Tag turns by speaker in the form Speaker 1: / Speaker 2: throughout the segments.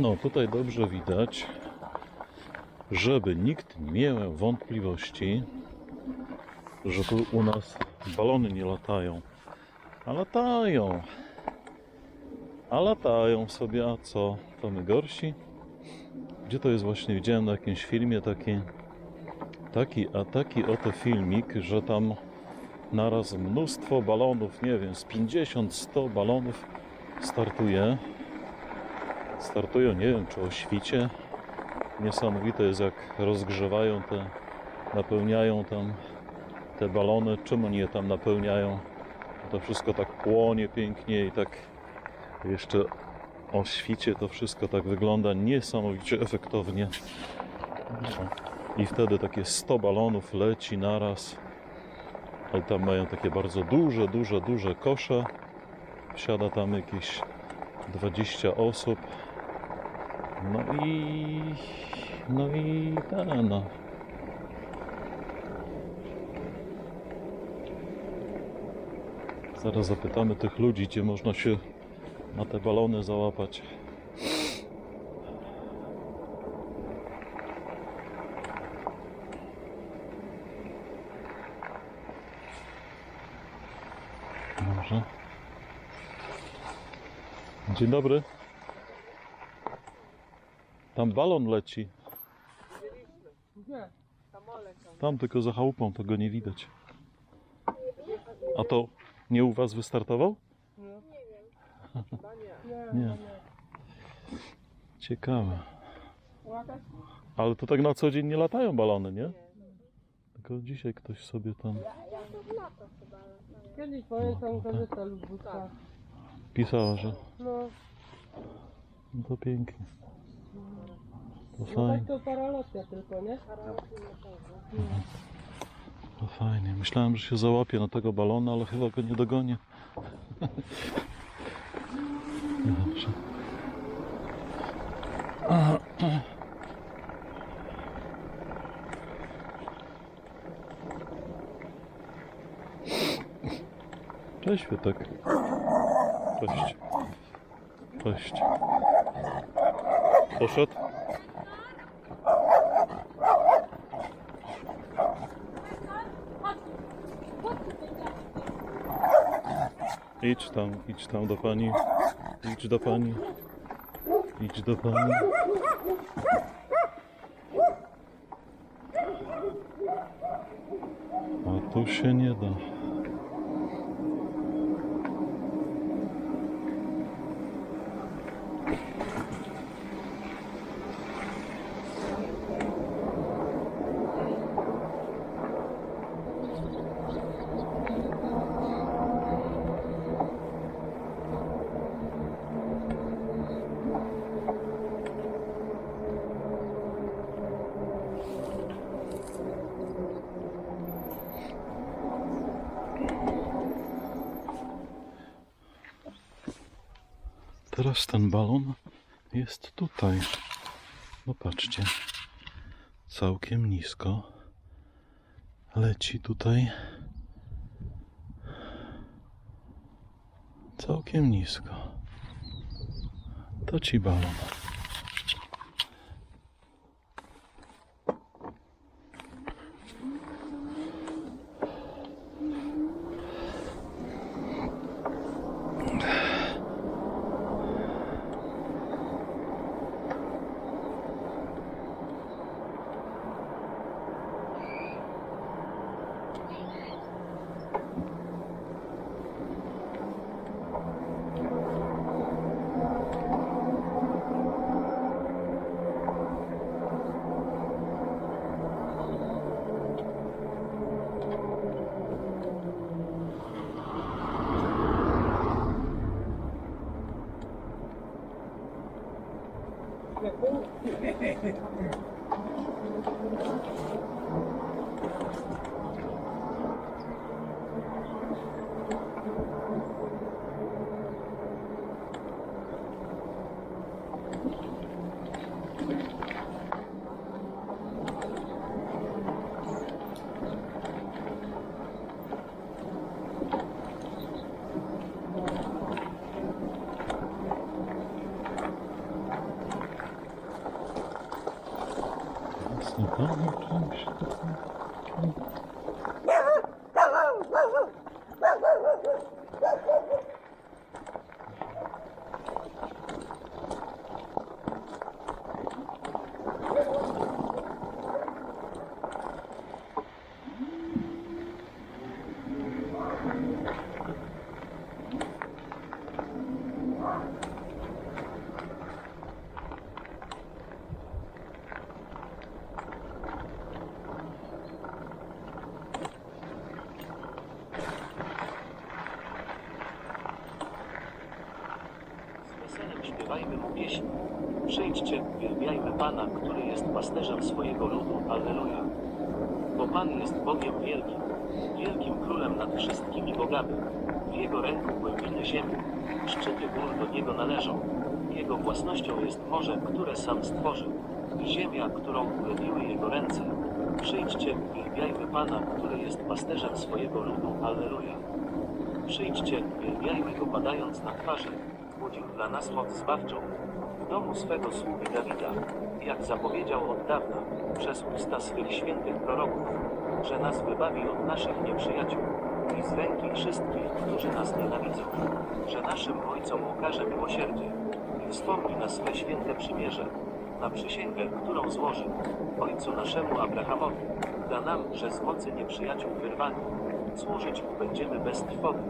Speaker 1: No tutaj dobrze widać, żeby nikt nie miał wątpliwości, że tu u nas balony nie latają. A latają. A latają sobie, a co? To my gorsi? Gdzie to jest właśnie? Widziałem na jakimś filmie taki, taki, a taki oto filmik, że tam naraz mnóstwo balonów, nie wiem, z 50-100 balonów startuje. Startują, nie wiem, czy o świcie. Niesamowite jest, jak rozgrzewają te, napełniają tam te balony. Czym oni je tam napełniają? To wszystko tak płonie pięknie i tak jeszcze o świcie to wszystko tak wygląda niesamowicie efektownie. I wtedy takie 100 balonów leci naraz. Ale tam mają takie bardzo duże, duże, duże kosze. Wsiada tam jakieś 20 osób. No i. No i ten, no. Zaraz zapytamy tych ludzi, gdzie można się na te balony załapać. Może. Dzień dobry. Tam balon leci.
Speaker 2: Gdzie? Tam.
Speaker 1: Tylko za chałupą, to go nie widać. A to nie u was wystartował?
Speaker 2: Nie.
Speaker 1: Nie.
Speaker 2: Nie.
Speaker 1: Ciekawe. Ale to tak na co dzień nie latają balony, nie? Tylko dzisiaj ktoś sobie tam
Speaker 2: Kiedyś pamiętam gazetę Lubuska.
Speaker 1: pisała, że
Speaker 2: No,
Speaker 1: no to pięknie. To
Speaker 2: no tak
Speaker 1: fajnie,
Speaker 2: to paralotia tylko, nie?
Speaker 1: to fajnie. Myślałem, że się załapię na tego balona, ale chyba go nie dogonię. Dobrze. Cześć Świetek. Cześć. Cześć. Poszedł? Idź tam, idź tam do pani. Idź do pani. Idź do pani. A tu się nie da. Teraz ten balon jest tutaj. No patrzcie. Całkiem nisko. Leci tutaj. Całkiem nisko. To ci balon. Tam czymś takim.
Speaker 3: Z pieśń. Przyjdźcie, uwielbiajmy Pana, który jest pasterzem swojego ludu. Alleluja. Bo Pan jest Bogiem wielkim, wielkim królem nad wszystkimi bogami. W Jego ręku głębiny ziemi, szczyty gór do Niego należą. Jego własnością jest morze, które sam stworzył, i ziemia, którą ulewiły Jego ręce. Przyjdźcie, uwielbiajmy Pana, który jest pasterzem swojego ludu. Alleluja. Przyjdźcie, uwielbiajmy Go padając na twarze. Dla nas moc zbawczą. W domu swego sługi Dawida, jak zapowiedział od dawna, przez usta swych świętych proroków, że nas wybawi od naszych nieprzyjaciół i z ręki wszystkich, którzy nas nienawidzą, że naszym ojcom okaże miłosierdzie i wspomni na swe święte przymierze, na przysięgę, którą złożył ojcu naszemu Abrahamowi, da nam, że z mocy nieprzyjaciół wyrwani, służyć mu będziemy bez trwogi,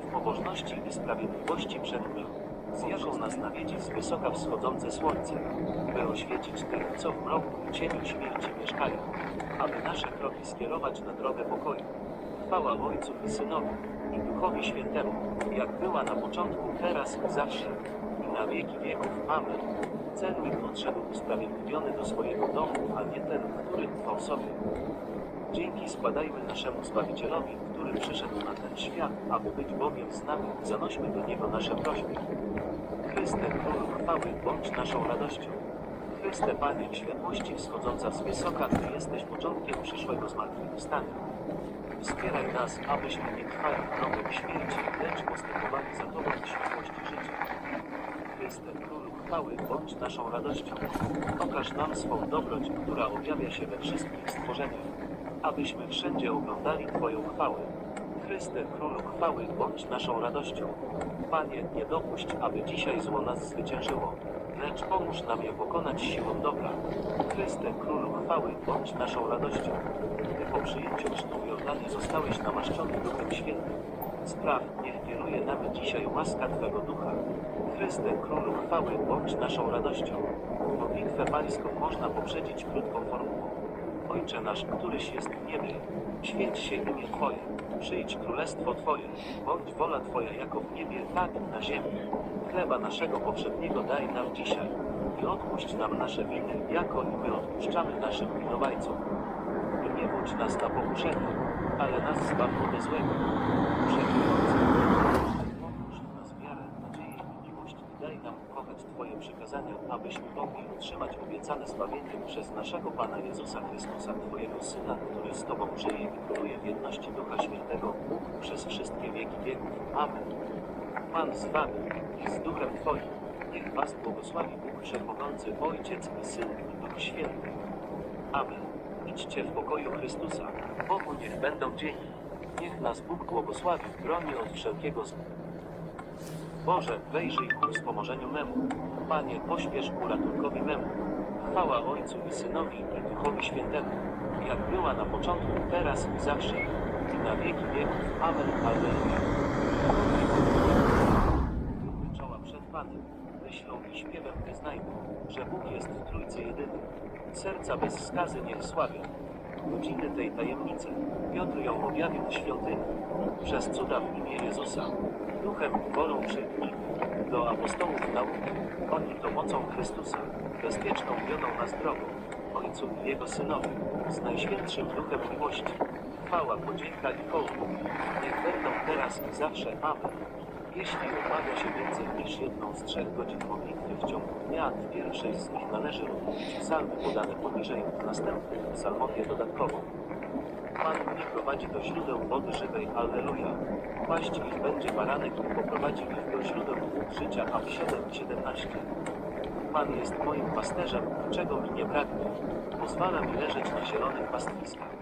Speaker 3: w pobożności i sprawiedliwości przed nim, z jaką nas nawiedzi z wysoka wschodzące słońce, by oświecić tych, co w mroku i cieniu śmierci mieszkają, aby nasze kroki skierować na drogę pokoju. Chwała Ojcu i Synowi i Duchowi Świętemu, jak była na początku, teraz i zawsze, i na wieki wieków. Amen. Cennik odszedł usprawiedliwiony do swojego domu, a nie ten, który ufał sobie. Dzięki składajmy naszemu Zbawicielowi, który przyszedł na ten świat, aby być Bogiem z nami. Zanośmy do Niego nasze prośby. Chryste, Królu chwały, bądź naszą radością. Chryste, Panie, światłości wschodząca z wysoka, Ty jesteś początkiem przyszłego zmartwychwstania. Wspieraj nas, abyśmy nie trwali drogą śmierci, lecz postępowali za Tobą w światłości życia. Chryste, Królu chwały, bądź naszą radością. Okaż nam swą dobroć, która objawia się we wszystkich stworzeniach, abyśmy wszędzie oglądali Twoją chwałę. Chryste, Królu chwały, bądź naszą radością. Panie, nie dopuść, aby dzisiaj zło nas zwyciężyło, lecz pomóż nam je pokonać siłą dobra. Chryste, Królu chwały, bądź naszą radością. Ty po przyjęciu chrztu Jordanie zostałeś namaszczony Duchem Świętym. Spraw, niech kieruje nami dzisiaj łaska Twego Ducha. Chryste, Królu chwały, bądź naszą radością. Modlitwę pańską można poprzedzić krótką formułą. Ojcze nasz, któryś jest w niebie, święć się imię Twoje, przyjdź królestwo Twoje, bądź wola Twoja jako w niebie, tak na ziemi. Chleba naszego powszedniego daj nam dzisiaj i odpuść nam nasze winy, jako i my odpuszczamy naszym winowajcom. I nie wódź nas na pokuszenie, ale nas zbaw ode złego. Wszechmogący, pomóż nas wiarę, nadzieję i miłość i daj nam ukochać Twoje przykazania, abyśmy mogli otrzymać obiecane zbawienie przez naszego Pana Jezusa Chrystusa, Twojego Syna, który z Tobą żyje i króluje w jedności Ducha Świętego, Bóg przez wszystkie wieki wieków. Amen. Pan z Wami i z Duchem Twoim. Niech Was błogosławi Bóg Wszechmogący, Ojciec i Syn i Duch Święty. Amen. Idźcie w pokoju Chrystusa. Bogu niech będą dzieci. Niech nas Bóg błogosławi, broni od wszelkiego zła. Boże, wejrzyj ku wspomożeniu memu. Panie, pośpiesz ku ratunkowi memu. Chwała Ojcu i Synowi i Duchowi Świętemu, jak była na początku, teraz i zawsze, i na wieki wieków. Amen. Alleluja. Czoła przed Panem, myślą i śpiewem wyznajmy, że Bóg jest Trójcy jedyny. Serca bez skazy niech sławią. Godziny tej tajemnicy, Piotr ją objawił w świątyni. Przez cuda w imię Jezusa, duchem wolą przyjdź. Do apostołów nauki, oni to mocą Chrystusa, bezpieczną wiodą nas drogą, Ojcu i Jego Synowi, z Najświętszym Duchem Miłości. Chwała, podzięka i hołd. Niech będą teraz i zawsze. Amen. Jeśli odmawia się więcej niż jedną z trzech godzin modlitwy w ciągu dnia, w pierwszej z nich należy odmówić psalmy podane poniżej, w następnych psalmowie dodatkowo. Pan mnie prowadzi do źródeł wody żywej, Alleluja. Paść ich będzie baranek i poprowadzi ich do źródeł wód życia, a w 7 i 17. Pan jest moim pasterzem, czego mi nie braknie. Pozwala mi leżeć na zielonych pastwiskach.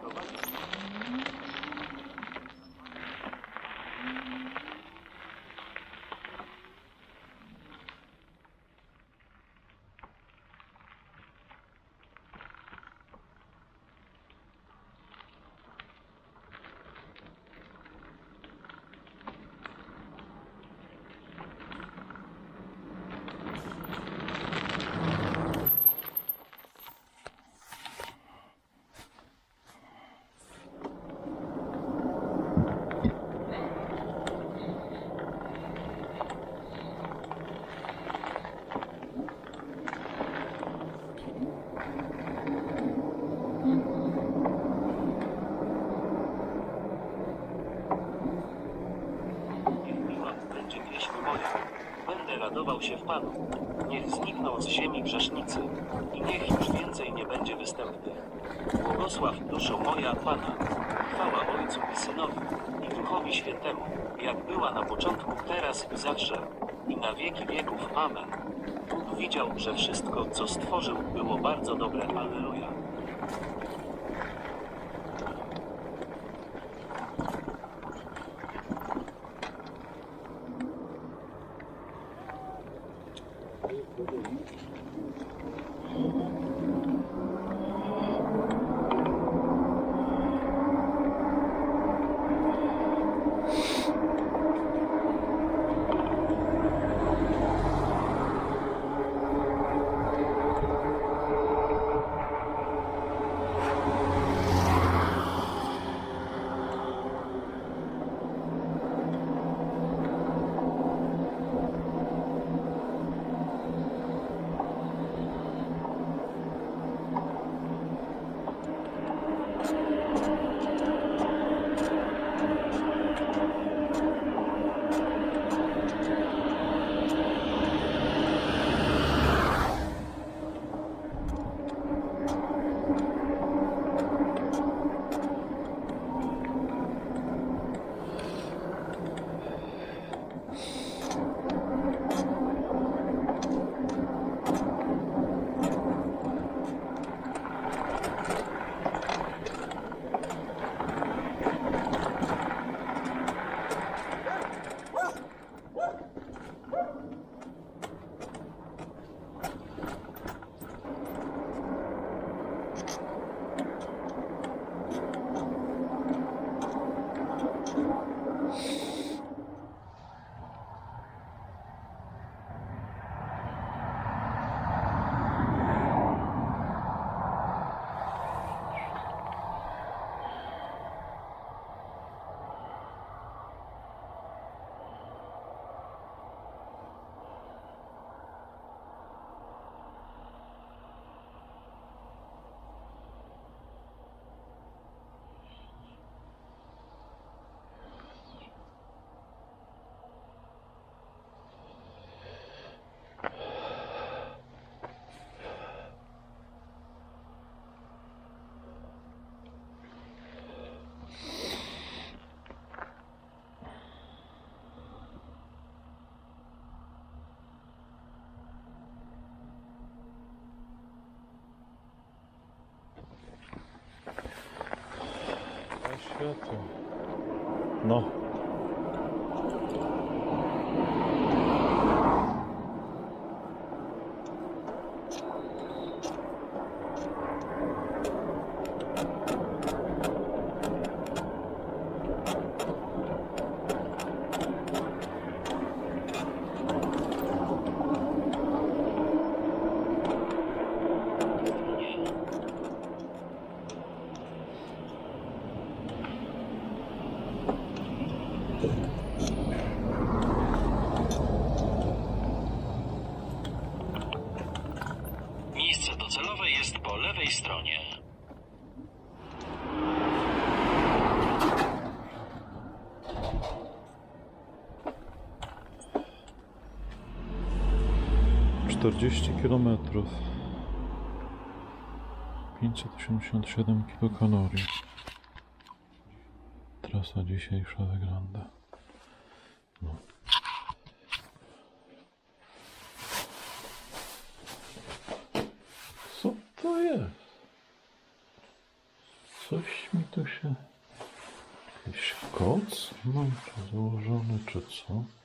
Speaker 3: Prowadzi Niech miła będzie pieśń moja. Będę Niech znikną z ziemi grzesznicy i niech już więcej nie będzie występnych. Błogosław duszo moja Pana. Chwała Ojcu i Synowi i Duchowi Świętemu, jak była na początku, teraz i zawsze, i na wieki wieków. Amen. Bóg widział, że wszystko, co stworzył, było bardzo dobre. Alleluja.
Speaker 1: A 40 km 587 kilokalorii trasa dzisiejsza wygląda no. co to jest? coś mi tu się jakiś koc mam czy założony czy co?